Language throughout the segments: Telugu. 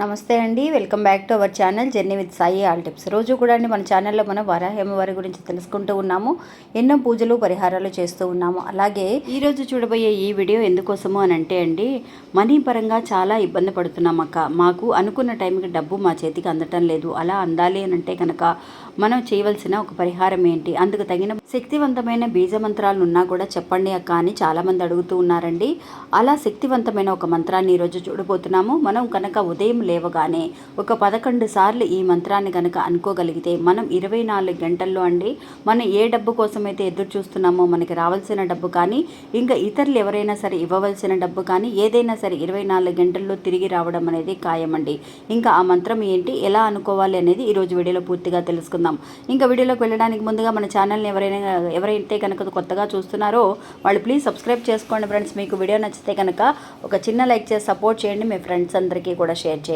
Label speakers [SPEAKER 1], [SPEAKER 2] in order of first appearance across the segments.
[SPEAKER 1] నమస్తే అండి welcome back to our channel journey with Sai all tips. రోజు కూడా అండి మన ఛానల్లో మనం వరాహేమవారి గురించి తెలుసుకుంటూ ఉన్నాము ఎన్నో పూజలు పరిహారాలు చేస్తూ ఉన్నాము. అలాగే ఈరోజు చూడబోయే ఈ వీడియో ఎందుకోసము అని అంటే అండి మనీ పరంగా చాలా ఇబ్బంది పడుతున్నాం అక్క. మాకు అనుకున్న టైంకి డబ్బు మా చేతికి అందటం లేదు. అలా అందాలి అని అంటే కనుక మనం చేయవలసిన ఒక పరిహారం ఏంటి? అందుకు తగిన శక్తివంతమైన బీజ మంత్రాలు ఉన్నా కూడా చెప్పండి అక్క అని చాలామంది అడుగుతూ ఉన్నారండి. అలా శక్తివంతమైన ఒక మంత్రాన్ని ఈరోజు చూడబోతున్నాము. మనం కనుక ఉదయం లేవగానే ఒక పదకొండు సార్లు ఈ మంత్రాన్ని కనుక అనుకోగలిగితే మనం ఇరవై నాలుగు గంటల్లో అండి మనం ఏ డబ్బు కోసమైతే ఎదురు చూస్తున్నామో మనకి రావాల్సిన డబ్బు కానీ ఇంకా ఇతరులు ఎవరైనా సరే ఇవ్వవలసిన డబ్బు కానీ ఏదైనా సరే ఇరవై నాలుగు గంటల్లో తిరిగి రావడం అనేది ఖాయమండి. ఇంకా ఆ మంత్రం ఏంటి ఎలా అనుకోవాలి అనేది ఈరోజు వీడియోలో పూర్తిగా తెలుసుకుందాం. ఇంకా వీడియోలోకి వెళ్ళడానికి ముందుగా మన ఛానల్ని ఎవరైనా ఎవరైతే కనుక కొత్తగా చూస్తున్నారో వాళ్ళు ప్లీజ్ సబ్స్క్రైబ్ చేసుకోండి ఫ్రెండ్స్. మీకు వీడియో నచ్చితే కనుక ఒక చిన్న లైక్ చేసి సపోర్ట్ చేయండి. మీ ఫ్రెండ్స్ అందరికీ కూడా షేర్ చేయండి.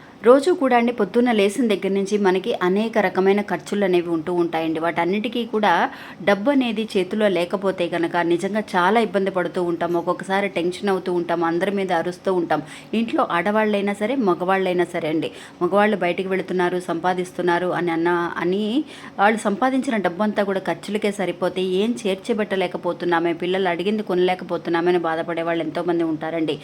[SPEAKER 1] రోజు కూడా అండి పొద్దున్న లేసిన దగ్గర నుంచి మనకి అనేక రకమైన ఖర్చులు అనేవి ఉంటూ ఉంటాయండి. వాటన్నిటికీ కూడా డబ్బు అనేది చేతిలో లేకపోతే కనుక నిజంగా చాలా ఇబ్బంది పడుతూ ఉంటాం. ఒక్కొక్కసారి టెన్షన్ అవుతూ ఉంటాం. అందరి మీద అరుస్తూ ఉంటాం. ఇంట్లో ఆడవాళ్ళైనా సరే మగవాళ్ళైనా సరే అండి మగవాళ్ళు బయటికి వెళుతున్నారు సంపాదిస్తున్నారు అని అన్న అని వాళ్ళు సంపాదించిన డబ్బు అంతా కూడా ఖర్చులకే సరిపోతే ఏం చేర్చబెట్టలేకపోతున్నామే పిల్లలు అడిగింది కొనలేకపోతున్నామని బాధపడే వాళ్ళు ఎంతోమంది ఉంటారండి.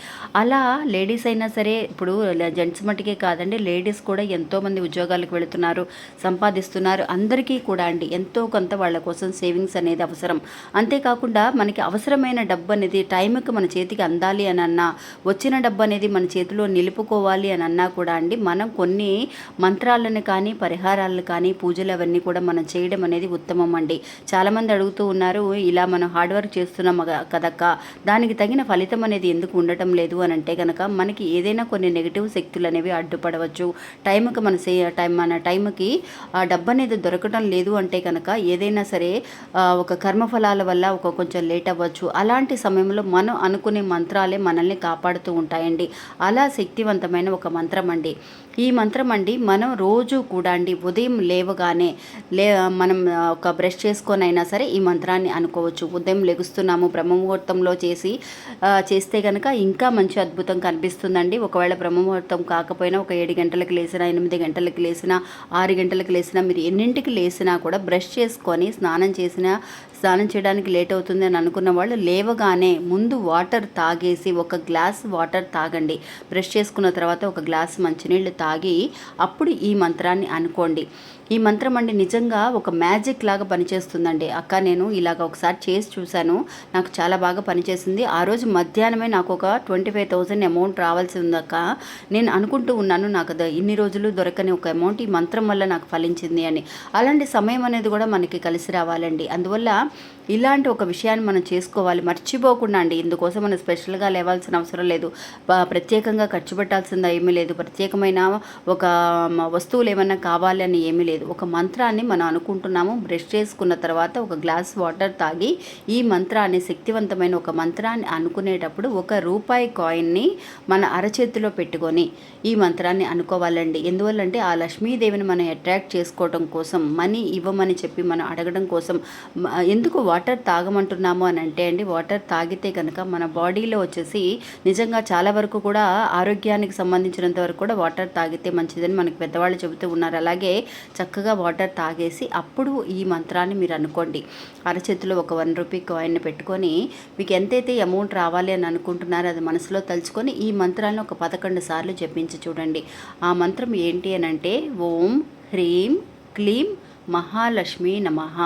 [SPEAKER 1] అలా లేడీస్ అయినా సరే ఇప్పుడు జెంట్స్ మటుకే కాదండి. లేడీస్ కూడా ఎంతోమంది ఉద్యోగాలకు వెళుతున్నారు సంపాదిస్తున్నారు. అందరికీ కూడా అండి ఎంతో కొంత వాళ్ళ కోసం సేవింగ్స్ అనేది అవసరం. అంతేకాకుండా మనకి అవసరమైన డబ్బు అనేది టైంకి మన చేతికి అందాలి అని అన్నా వచ్చిన డబ్బు అనేది మన చేతిలో నిలుపుకోవాలి అని అన్నా కూడా అండి మనం కొన్ని మంత్రాలను కానీ పరిహారాలను కానీ పూజలు అవన్నీ కూడా మనం చేయడం అనేది ఉత్తమం అండి. చాలామంది అడుగుతూ ఉన్నారు ఇలా మనం హార్డ్ వర్క్ చేస్తున్నాం కదక్క? దానికి తగిన ఫలితం అనేది ఎందుకు ఉండటం లేదు? అని అంటే కనుక మనకి ఏదైనా కొన్ని నెగిటివ్ శక్తులు అనేవి అడ్డుపడవచ్చు టైంకి మన సే టైం మన టైంకి ఆ డబ్బు అనేది దొరకడం లేదు అంటే కనుక ఏదైనా సరే ఒక కర్మఫలాల వల్ల ఒక కొంచెం లేట్ అవ్వచ్చు. అలాంటి సమయంలో మనం అనుకునే మంత్రాలే మనల్ని కాపాడుతూ ఉంటాయండి. అలా శక్తివంతమైన ఒక మంత్రం అండి. ఈ మంత్రం అండి మనం రోజు కూడా అండి ఉదయం లేవగానే లే మనం ఒక బ్రష్ చేసుకొని అయినా సరే ఈ మంత్రాన్ని అనుకోవచ్చు. ఉదయం లెగుస్తున్నాము బ్రహ్మముహూర్తంలో చేసి చేస్తే కనుక ఇంకా మంచి అద్భుతం కనిపిస్తుందండి. ఒకవేళ బ్రహ్మముహూర్తం కాకపోయినా ఒక ఏడు గంటలకు లేసినా ఎనిమిది గంటలకు లేసినా ఆరు గంటలకు లేసినా మీరు ఎన్నింటికి లేసినా కూడా బ్రష్ చేసుకొని స్నానం చేసినా స్నానం చేయడానికి లేట్ అవుతుంది అని అనుకున్న వాళ్ళు లేవగానే ముందు వాటర్ తాగేసి ఒక గ్లాస్ వాటర్ తాగండి. బ్రష్ చేసుకున్న తర్వాత ఒక గ్లాస్ మంచినీళ్ళు తాగి అప్పుడు ఈ మంత్రాన్ని అనుకోండి. ఈ మంత్రం అండి నిజంగా ఒక మ్యాజిక్ లాగా పనిచేస్తుందండి. అక్క నేను ఇలాగ ఒకసారి చేసి చూశాను. నాకు చాలా బాగా పనిచేసింది. ఆ రోజు మధ్యాహ్నమే నాకు ఒక ట్వంటీ ఫైవ్ థౌజండ్ అమౌంట్ రావాల్సి ఉంది అక్క. నేను అనుకుంటూ ఉన్నాను నాకు ఇన్ని రోజులు దొరకని ఒక అమౌంట్ ఈ మంత్రం వల్ల నాకు ఫలించింది అని. అలాంటి సమయం అనేది కూడా మనకి కలిసి రావాలండి. అందువల్ల ఇలాంటి ఒక విషయాన్ని మనం చేసుకోవాలి. మర్చిపోకుండా అండి. ఇందుకోసం మనం స్పెషల్గా లేవాల్సిన అవసరం లేదు. ప్రత్యేకంగా ఖర్చు పెట్టాల్సిందా ఏమీ లేదు. ప్రత్యేకమైన ఒక వస్తువులు ఏమైనా కావాలి అని ఏమీ లేదు. ఒక మంత్రాన్ని మనం అనుకుంటున్నాము. బ్రష్ చేసుకున్న తర్వాత ఒక గ్లాస్ వాటర్ తాగి ఈ మంత్రాన్ని శక్తివంతమైన ఒక మంత్రాన్ని అనుకునేటప్పుడు ఒక రూపాయి కాయిన్ని మన అరచేతిలో పెట్టుకొని ఈ మంత్రాన్ని అనుకోవాలండి. ఎందువల్లంటే ఆ లక్ష్మీదేవిని మనం అట్రాక్ట్ చేసుకోవడం కోసం మనీ ఇవ్వమని చెప్పి మనం అడగడం కోసం ఎందుకు వాటర్ తాగమంటున్నాము అని అంటే అండి వాటర్ తాగితే కనుక మన బాడీలో వచ్చేసి నిజంగా చాలా వరకు కూడా ఆరోగ్యానికి సంబంధించినంత వరకు కూడా వాటర్ తాగితే మంచిదని మనకి పెద్దవాళ్ళు చెబుతూ ఉన్నారు. అలాగే చక్కగా వాటర్ తాగేసి అప్పుడు ఈ మంత్రాన్ని మీరు అనుకోండి. అరచేతిలో ఒక వన్ రూపీ కాయిన్ పెట్టుకొని మీకు ఎంతైతే అమౌంట్ రావాలి అని అనుకుంటున్నారో అది మనసులో తలుచుకొని ఈ మంత్రాలను ఒక పదకొండు సార్లు జపించి చూడండి. ఆ మంత్రం ఏంటి అని అంటే ఓం హ్రీం క్లీం మహాలక్ష్మి నమః.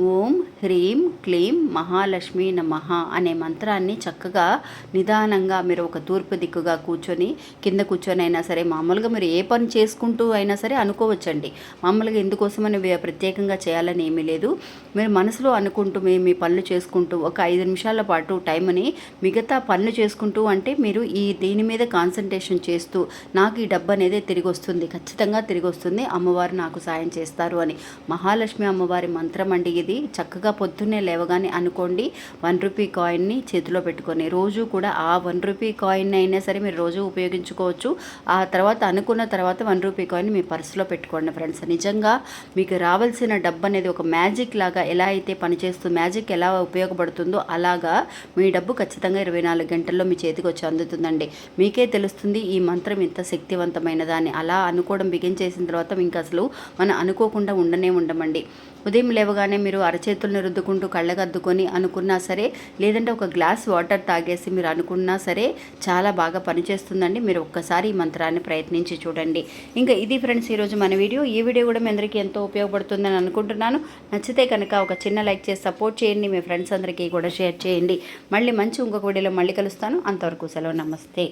[SPEAKER 1] ఓం హ్రీం క్లీం మహాలక్ష్మి నమ అనే మంత్రాన్ని చక్కగా నిదానంగా మీరు ఒక తూర్పు దిక్కుగా కూర్చొని కింద కూర్చొని అయినా సరే మామూలుగా మీరు ఏ పని చేసుకుంటూ అయినా సరే అనుకోవచ్చండి. మామూలుగా ఎందుకోసమని ప్రత్యేకంగా చేయాలని ఏమీ లేదు. మీరు మనసులో అనుకుంటూ మీ మీ పనులు చేసుకుంటూ ఒక ఐదు నిమిషాల పాటు టైంని మిగతా పనులు చేసుకుంటూ అంటే మీరు ఈ దీని మీద కాన్సన్ట్రేషన్ చేస్తూ నాకు ఈ డబ్బు అనేది తిరిగి వస్తుంది ఖచ్చితంగా తిరిగి వస్తుంది అమ్మవారు నాకు సాయం చేస్తారు అని. మహాలక్ష్మి అమ్మవారి మంత్రం అండి ఇది చక్కగా పొద్దున్నే లేవగానే అనుకోండి వన్ రూపీ కాయిన్ని చేతిలో పెట్టుకొని రోజు కూడా ఆ వన్ రూపీ కాయిన్ అయినా సరే మీరు రోజు ఉపయోగించుకోవచ్చు. ఆ తర్వాత అనుకున్న తర్వాత వన్ రూపీ కాయిన్ మీ పర్సులో పెట్టుకోండి ఫ్రెండ్స్. నిజంగా మీకు రావాల్సిన డబ్బు అనేది ఒక మ్యాజిక్ లాగా ఎలా అయితే పనిచేస్తుందో మ్యాజిక్ ఎలా ఉపయోగపడుతుందో అలాగా మీ డబ్బు ఖచ్చితంగా ఇరవై నాలుగు గంటల్లో మీ చేతికి వచ్చి అందుతుందండి. మీకే తెలుస్తుంది ఈ మంత్రం ఇంత శక్తివంతమైనదా అని. అలా అనుకోవడం బిగిన్ చేసిన తర్వాత ఇంకా అసలు మనం అనుకోకుండా ఉండనే ఉండమండి. ఉదయం లేవగానే మీరు అరచేతులను రుద్దుకుంటూ కళ్ళగద్దుకొని అనుకున్నా సరే లేదంటే ఒక గ్లాస్ వాటర్ తాగేసి మీరు అనుకున్నా సరే చాలా బాగా పనిచేస్తుందండి. మీరు ఒక్కసారి ఈ మంత్రాన్ని ప్రయత్నించి చూడండి. ఇంకా ఇది ఫ్రెండ్స్ ఈరోజు మన వీడియో. ఈ వీడియో కూడా మీ అందరికీ ఎంతో ఉపయోగపడుతుందని అనుకుంటున్నాను. నచ్చితే కనుక ఒక చిన్న లైక్ చేసి సపోర్ట్ చేయండి. మీ ఫ్రెండ్స్ అందరికీ కూడా షేర్ చేయండి. మళ్ళీ మంచి ఇంకొక వీడియోలో మళ్ళీ కలుస్తాను. అంతవరకు సెలవు. నమస్తే.